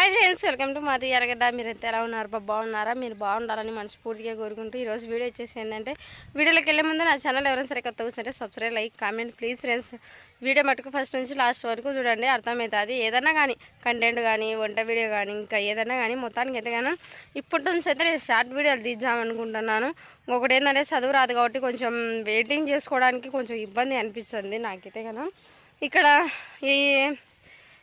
Hi friends welcome to మాది ఎరగడ్డ మీరు ఎంత ఎలా ఉన్నారు? బా బాగున్నారా? మీరు బాగుండాలని మనస్ఫూర్తిగా కోరుకుంటూ ఈరోజు వీడియో వచ్చేసి ఏంటంటే వీడియోలోకి వెళ్ళే ముందు నా ఛానల్ ఎవరైనా సరే కొత్త కూర్చుంటే subscribe like comment please friends video మటుకు ఫస్ట్ నుంచి లాస్ట్ వరకు చూడండి అర్థమవుతుంది ఏదైనా కానీ కంటెంట్ కానీ వంట వీడియో కానీ ఇంకా ఏదైనా కానీ మొత్తానికి అయితే కానీ ఇప్పటి నుంచి అయితే నేను షార్ట్ వీడియోలు తీద్దామనుకుంటున్నాను. ఇంకొకటి ఏంటంటే చదువు రాదు కాబట్టి కొంచెం వెయిటింగ్ చేసుకోవడానికి కొంచెం ఇబ్బంది అనిపించింది నాకైతే కదా ఇక్కడ ఈ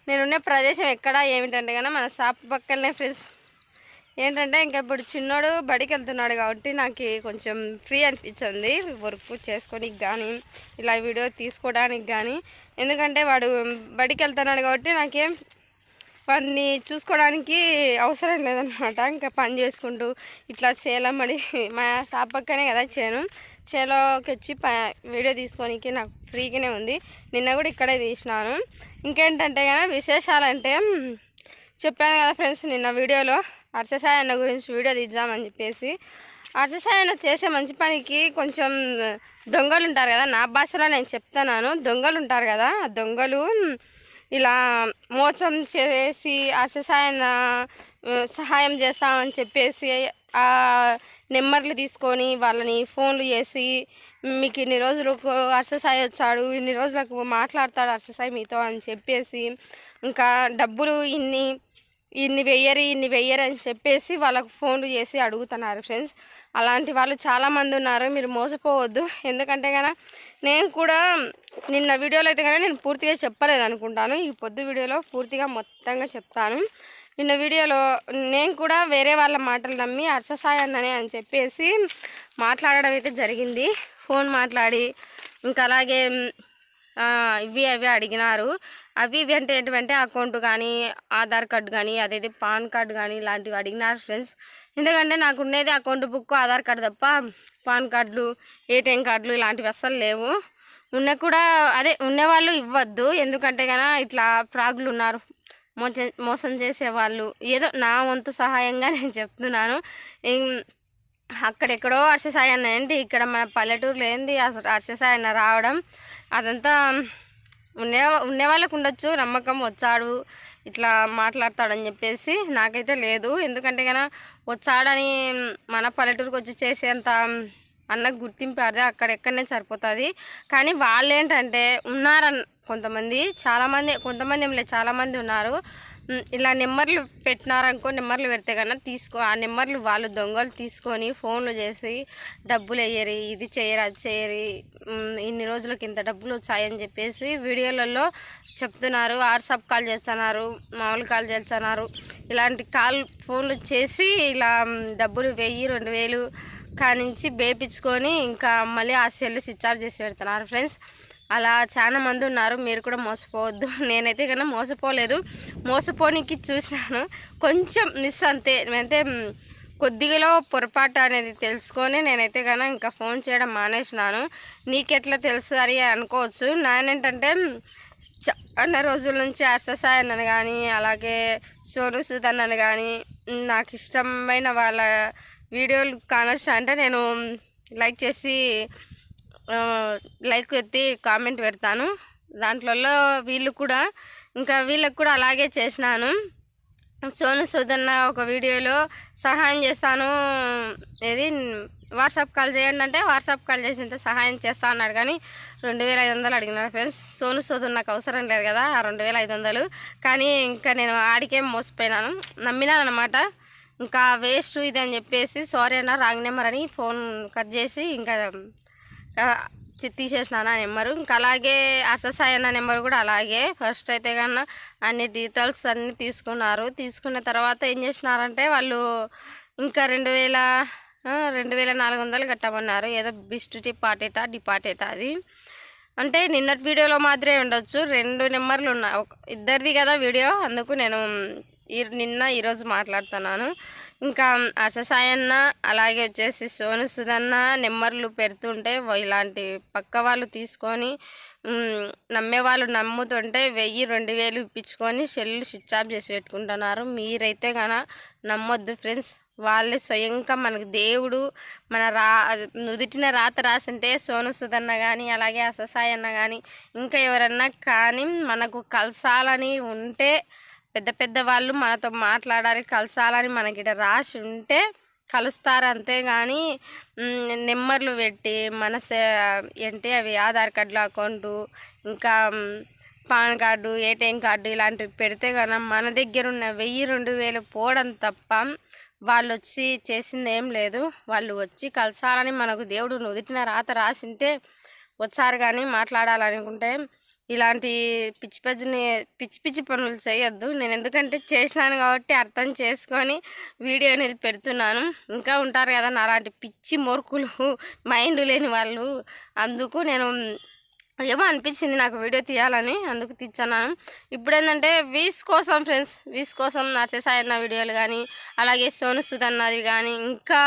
నేనున్న ప్రదేశం ఎక్కడ ఏమిటంటే కానీ మన షాప్ పక్కనే ఫ్రెండ్స్ ఏంటంటే ఇంకా ఇప్పుడు చిన్నోడు బడికి వెళ్తున్నాడు కాబట్టి నాకు కొంచెం ఫ్రీ అనిపించింది వర్క్ చేసుకోనికి కానీ ఇలా వీడియో తీసుకోవడానికి కానీ ఎందుకంటే వాడు బడికి వెళ్తున్నాడు కాబట్టి నాకేం వాడిని చూసుకోవడానికి అవసరం లేదనమాట ఇంకా పని చేసుకుంటూ ఇట్లా చేయాలమ్మడి మా షాప్ పక్కనే కదా చేయను చేలోకి వచ్చి ప వీడియో తీసుకోనికి నాకు ఫ్రీగానే ఉంది. నిన్న కూడా ఇక్కడే తీసినాను. ఇంకేంటంటే కదా విశేషాలంటే చెప్పాను కదా ఫ్రెండ్స్ నిన్న వీడియోలో అర్చసాయి అన్న గురించి వీడియో తీద్దామని చెప్పేసి. అర్చసాయి అన్న చేసే మంచి పనికి కొంచెం దొంగలు ఉంటారు కదా నా భాషలో నేను చెప్తున్నాను. దొంగలు ఉంటారు కదా ఆ దొంగలు ఇలా మోసం చేసి అససాయన సహాయం చేస్తామని చెప్పేసి నెంబర్లు తీసుకొని వాళ్ళని ఫోన్లు చేసి మీకు ఇన్ని రోజులకు అర్ససాయి వచ్చాడు ఇన్ని రోజులకు మాట్లాడతాడు అర్ససాయి మీతో అని చెప్పేసి ఇంకా డబ్బులు ఇన్ని ఇన్ని వెయ్యరు ఇన్ని వెయ్యరు అని చెప్పేసి వాళ్ళకు ఫోన్లు చేసి అడుగుతున్నారు ఫ్రెండ్స్. అలాంటి వాళ్ళు చాలామంది ఉన్నారు మీరు మోసపోవద్దు. ఎందుకంటే కనుక నేను కూడా నిన్న వీడియోలో అయితే కనుక నేను పూర్తిగా చెప్పలేదు అనుకుంటాను. ఈ పొద్దు వీడియోలో పూర్తిగా మొత్తంగా చెప్తాను. నిన్న వీడియోలో నేను కూడా వేరే వాళ్ళ మాటలు నమ్మి అర్చసాయి అన్ననే అని చెప్పేసి మాట్లాడడం అయితే జరిగింది. ఫోన్ మాట్లాడి ఇంకా అలాగే ఇవి అవి అడిగినారు. అవి ఇవి అంటే ఏంటంటే అకౌంట్ కానీ ఆధార్ కార్డు కానీ అదైతే పాన్ కార్డు కానీ ఇలాంటివి అడిగినారు ఫ్రెండ్స్ ఎందుకంటే నాకు ఉండేది అకౌంట్ బుక్ ఆధార్ కార్డు తప్ప పాన్ కార్డులు ఏటీఎం కార్డులు ఇలాంటివి అస్సలు లేవు. ఉన్న కూడా అదే ఉన్నవాళ్ళు ఇవ్వద్దు. ఎందుకంటే కన్నా ఇట్లా ప్రాగులు ఉన్నారు. మోసం మోసం చేసేవాళ్ళు. ఏదో నా వంతు సహాయంగా నేను చెప్తున్నాను. అక్కడెక్కడో అర్షసాయి అన్న ఏంటి ఇక్కడ మన పల్లెటూరులో ఏంది అసలు అర్షసాయి అన్న రావడం అదంతా ఉండే ఉండేవాళ్ళకు ఉండొచ్చు నమ్మకం వచ్చాడు ఇట్లా మాట్లాడతాడని చెప్పేసి నాకైతే లేదు. ఎందుకంటే కదా వచ్చాడని మన పల్లెటూరుకి వచ్చి చేసేంత అన్న గుర్తింపు అదే అక్కడెక్కడనే సరిపోతుంది. కానీ వాళ్ళు ఏంటంటే ఉన్నారన్ కొంతమంది చాలామంది కొంతమంది ఏం లేదు చాలామంది ఉన్నారు. ఇలా నెంబర్లు పెట్టినారనుకో నెంబర్లు పెడితే కన్నా తీసుకో ఆ నెంబర్లు వాళ్ళు దొంగలు తీసుకొని ఫోన్లు చేసి డబ్బులు వేయరి ఇది చేయరు అది చేయరి ఇన్ని రోజులకి ఇంత డబ్బులు వచ్చాయని చెప్పేసి వీడియోలలో చెప్తున్నారు. వాట్సాప్ కాల్ చేస్తున్నారు మామూలు కాల్ చేస్తున్నారు. ఇలాంటి కాల్ ఫోన్లు చేసి ఇలా డబ్బులు వెయ్యి రెండు వేలు కానించి బేపించుకొని ఇంకా మళ్ళీ ఆ సెల్ స్విచ్ ఆఫ్ చేసి పెడుతున్నారు. ఫ్రెండ్స్ అలా చాలా మంది ఉన్నారు. మీరు కూడా మోసపోవద్దు. నేనైతే కన్నా మోసపోలేదు. మోసపోనికి చూసినాను కొంచెం మిస్ అంతే. నేనైతే కొద్దిగా పొరపాటు అనేది తెలుసుకొని నేనైతే కన్నా ఇంకా ఫోన్ చేయడం మానేసినాను. నీకెట్లా తెలుసు అని అనుకోవచ్చు. నేనేంటంటే చాలా రోజుల నుంచి అర్ససాయి అన్నను కానీ అలాగే సోను సూద్ అన్నను కానీ నాకు ఇష్టమైన వాళ్ళ వీడియోలు కానొచ్చు అంటే నేను లైక్ చేసి లైక్ ఎత్తి కామెంట్ పెడతాను. దాంట్లో వీళ్ళు కూడా ఇంకా వీళ్ళకి కూడా అలాగే చేసినాను. సోను సుధన్న ఒక వీడియోలో సహాయం చేస్తాను. ఏది వాట్సాప్ కాల్ చేయండి అంటే వాట్సాప్ కాల్ చేసింటే సహాయం చేస్తా అన్నాడు కానీ రెండు వేల ఐదు వందలు అడిగినాడు ఫ్రెండ్స్. సోను సోదరు నాకు అవసరం లేదు కదా ఆ రెండు వేల ఐదు వందలు. కానీ ఇంకా నేను ఆడికే మోసపోయినాను. నమ్మినాను అనమాట ఇంకా వేస్ట్ ఇది అని చెప్పేసి సారీ అన్న రాంగ్ నెంబర్ అని ఫోన్ కట్ చేసి ఇంకా ఆ, చి- ఆ నెంబరు. ఇంకా అలాగే అససాయి అన్న నెంబర్ కూడా అలాగే. ఫస్ట్ అయితే కన్నా అన్ని డీటెయిల్స్ అన్నీ తీసుకున్నారు. తీసుకున్న తర్వాత ఏం చేసినారంటే వాళ్ళు ఇంకా రెండు వేల రెండు వేల నాలుగు వందలు కట్టమన్నారు. ఏదో బిస్ట్ డిపార్టేటా డిపార్టేటా అది. అంటే నిన్నటి వీడియోలో మాత్రమే ఉండొచ్చు. రెండు నెంబర్లు ఉన్నాయి. ఒక ఇద్దరిది కదా వీడియో. అందుకు నేను నిన్న ఈరోజు మాట్లాడుతున్నాను. ఇంకా అర్షసాయి అన్న అలాగే వచ్చేసి సోను సుధన్న నెంబర్లు పెడుతుంటే ఇలాంటి పక్క వాళ్ళు తీసుకొని నమ్మేవాళ్ళు నమ్మే వాళ్ళు నమ్ముతుంటే వెయ్యి రెండు వేలు ఇప్పించుకొని సెల్లు స్విచ్ ఆఫ్ చేసి పెట్టుకుంటున్నారు. మీరైతే కన నమ్మొద్దు ఫ్రెండ్స్. వాళ్ళే స్వయంగా మనకు దేవుడు మన రా నుదిటిన రాత రాసింటే సోను సుధన్న కానీ అలాగే అససాయన్న కానీ ఇంకా ఎవరన్నా కానీ మనకు కలసాలని ఉంటే పెద్ద పెద్ద వాళ్ళు మనతో మాట్లాడాలి కలసాలని మనకి ఇక్కడ రాసి ఉంటే కలుస్తారు అంతేగాని కానీ నెంబర్లు పెట్టి మన ఏంటి అవి ఆధార్ కార్డులు అకౌంటు ఇంకా పాన్ కార్డు ఏటీఎం కార్డు ఇలాంటివి పెడితే కనుక మన దగ్గర ఉన్న వెయ్యి రెండు వేలు పోవడం తప్ప వాళ్ళు వచ్చి చేసింది ఏం లేదు. వాళ్ళు వచ్చి కలసాలని మనకు దేవుడు నుదిటిన రాత రాసింటే వచ్చారు కానీ మాట్లాడాలనుకుంటే ఇలాంటి పిచ్చి పిచ్చిని పిచ్చి పిచ్చి పనులు చేయొద్దు. నేను ఎందుకంటే చేసినాను కాబట్టి అర్థం చేసుకొని వీడియో అనేది పెడుతున్నాను. ఇంకా ఉంటారు కదా నా అలాంటి పిచ్చి మొరుకులు మైండ్ లేని వాళ్ళు. అందుకు నేను ఏమో అనిపించింది నాకు వీడియో తీయాలని అందుకు తీర్చున్నాను ఇప్పుడు ఏంటంటే వీస్ కోసం ఫ్రెండ్స్ వీస్ కోసం నర్సేసాయి అన్న వీడియోలు కానీ అలాగే సోను సుద్ అన్నది కానీ ఇంకా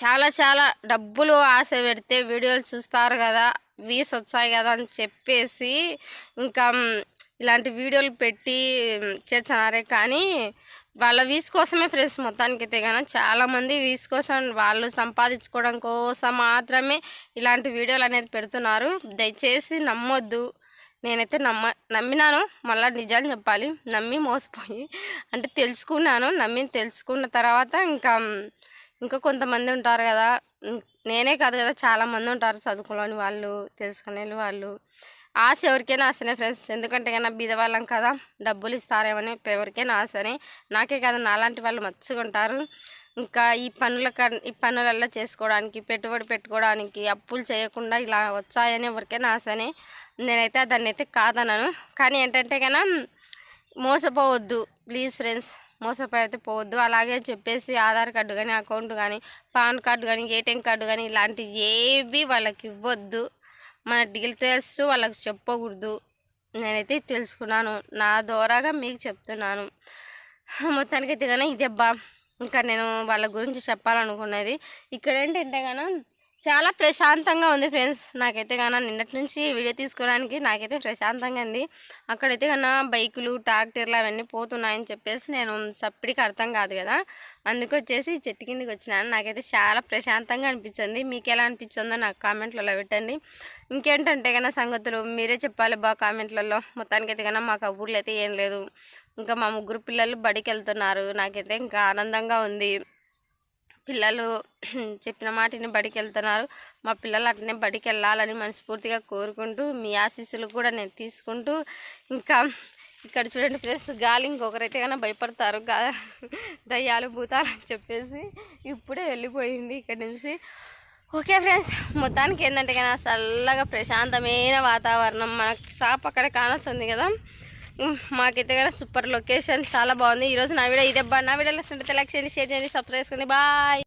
చాలా చాలా డబ్బులు ఆశ పెడితే వీడియోలు చూస్తారు కదా. వీస్ వచ్చాయి కదా అని చెప్పేసి ఇంకా ఇలాంటి వీడియోలు పెట్టి చేస్తున్నారే. కానీ వాళ్ళ వీస్ కోసమే ఫ్రెండ్స్ మొత్తానికి అయితే కానీ చాలామంది వీస్ కోసం వాళ్ళు సంపాదించుకోవడం కోసం మాత్రమే ఇలాంటి వీడియోలు అనేది పెడుతున్నారు. దయచేసి నమ్మొద్దు. నేనైతే నమ్మ నమ్మినాను. మళ్ళీ నిజాలు చెప్పాలి. నమ్మి మోసపోయి అంటే తెలుసుకున్నాను. నమ్మి తెలుసుకున్న తర్వాత ఇంకా ఇంకా కొంతమంది ఉంటారు కదా. నేనే కాదు కదా చాలామంది ఉంటారు చదువుకోలేని వాళ్ళు తెలుసుకునే వాళ్ళు. ఆశ ఎవరికైనా ఆశనే ఫ్రెండ్స్ ఎందుకంటే కన్నా బీదవాళ్ళం కదా డబ్బులు ఇస్తారేమని ఎవరికైనా ఆశనే. నాకే కాదు నాలాంటి వాళ్ళు మర్చుకుంటారు ఇంకా ఈ పనుల ఈ పనులల్లో చేసుకోవడానికి పెట్టుబడి పెట్టుకోవడానికి అప్పులు చేయకుండా ఇలా వచ్చాయని ఎవరికైనా ఆశనే. నేనైతే దాన్ని అయితే కాదన్నాను కానీ ఏంటంటే కన్నా మోసపోవద్దు. ప్లీజ్ ఫ్రెండ్స్ మోసపోయితే పోవద్దు. అలాగే చెప్పేసి ఆధార్ కార్డు కానీ అకౌంట్ కానీ పాన్ కార్డు కానీ ఏటీఎం కార్డు కానీ ఇలాంటివి ఏవి వాళ్ళకి ఇవ్వద్దు. మన డీటెయిల్స్ వాళ్ళకి చెప్పకూడదు. నేనైతే తెలుసుకున్నాను. నా ద్వారాగా మీకు చెప్తున్నాను. మొత్తానికి అయితే కానీ ఇదబ్బా ఇంకా నేను వాళ్ళ గురించి చెప్పాలనుకున్నది. ఇక్కడ ఏంటంటే గాన చాలా ప్రశాంతంగా ఉంది ఫ్రెండ్స్. నాకైతే కన్నా నిన్నటి నుంచి వీడియో తీసుకోవడానికి నాకైతే ప్రశాంతంగా ఉంది. అక్కడైతే కన్నా బైకులు ట్రాక్టర్లు అవన్నీ పోతున్నాయని చెప్పేసి నేను సప్పిడికి అర్థం కాదు కదా. అందుకొచ్చేసి చెట్టు కిందకి వచ్చినాను. నాకైతే చాలా ప్రశాంతంగా అనిపించింది. మీకు ఎలా అనిపించిందో నాకు కామెంట్లలో పెట్టండి. ఇంకేంటంటే కన్నా సంగతులు? మీరే చెప్పాలి బా కామెంట్లలో. మొత్తానికైతే కన్నా మాకు ఆ ఊర్లో అయితే ఏం లేదు. ఇంకా మా ముగ్గురు పిల్లలు బడికి వెళ్తున్నారు నాకైతే ఇంకా ఆనందంగా ఉంది. పిల్లలు చెప్పిన మాటని బడికి వెళ్తున్నారు మా పిల్లలు అట్నే బడికి వెళ్ళాలని మనస్ఫూర్తిగా కోరుకుంటూ మీ ఆశీస్సులు కూడా నేను తీసుకుంటూ ఇంకా ఇక్కడ చూడండి ఫ్రెండ్స్ గాలి ఇంకొకరైతే కన్నా భయపడతారు. గా దయ్యాలు భూతాలు అని చెప్పేసి ఇప్పుడే వెళ్ళిపోయింది ఇక్కడ నుంచి. ఓకే ఫ్రెండ్స్ మొత్తానికి ఏంటంటే కానీ చల్లగా ప్రశాంతమైన వాతావరణం. మనకు షాప్ అక్కడ కానొస్తుంది కదా. మాకైతే కానీ సూపర్ లొకేషన్ చాలా బాగుంది. ఈరోజు నా వీడియో ఇదే బా నా వీడియోలో లైక్ చేయండి షేర్ చేయండి సబ్స్క్రైబ్ చేసుకోండి. బాయ్.